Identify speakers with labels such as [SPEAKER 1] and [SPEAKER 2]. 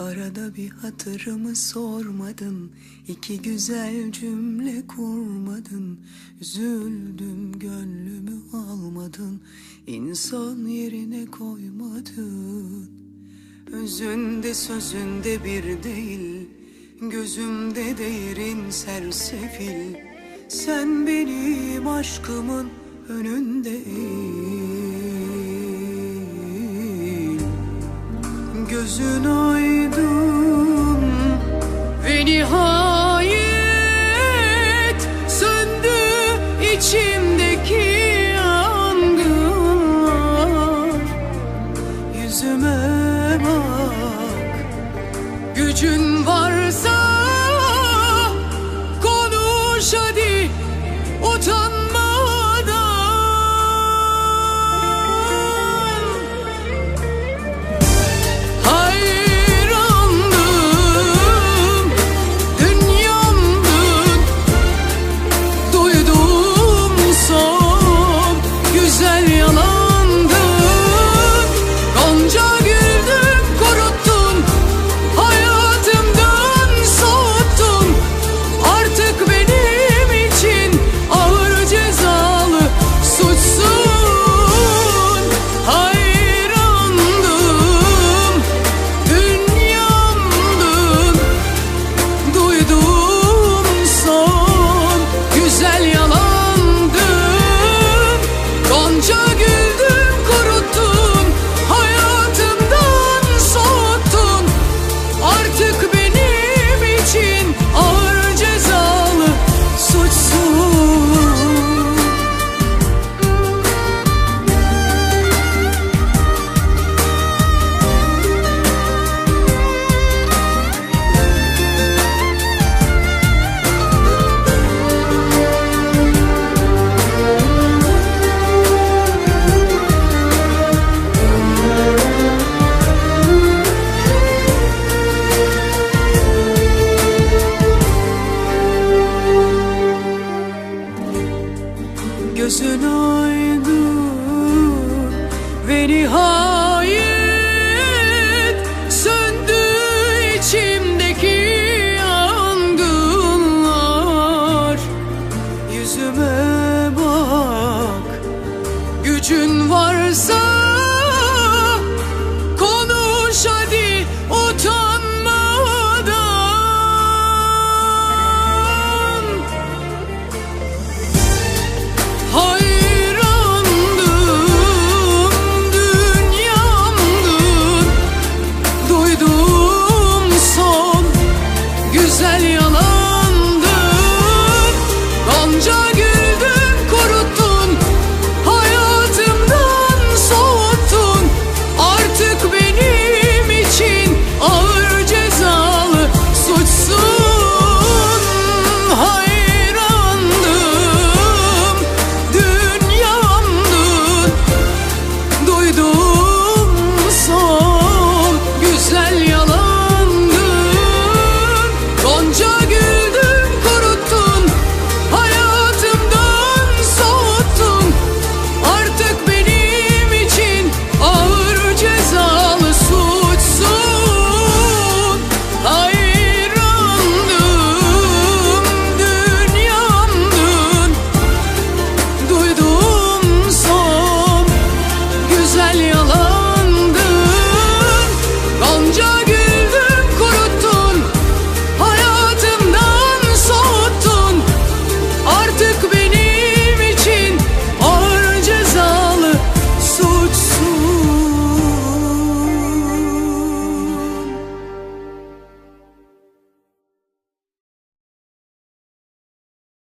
[SPEAKER 1] Arada bir hatırımı sormadın iki güzel cümle kurmadın Üzüldüm gönlümü almadın. İnsan yerine koymadın. Özünde sözünde bir değil Gözümde değerin sersefil. Sen benim aşkımın önünde eğil Gözün 给你喝。孤独。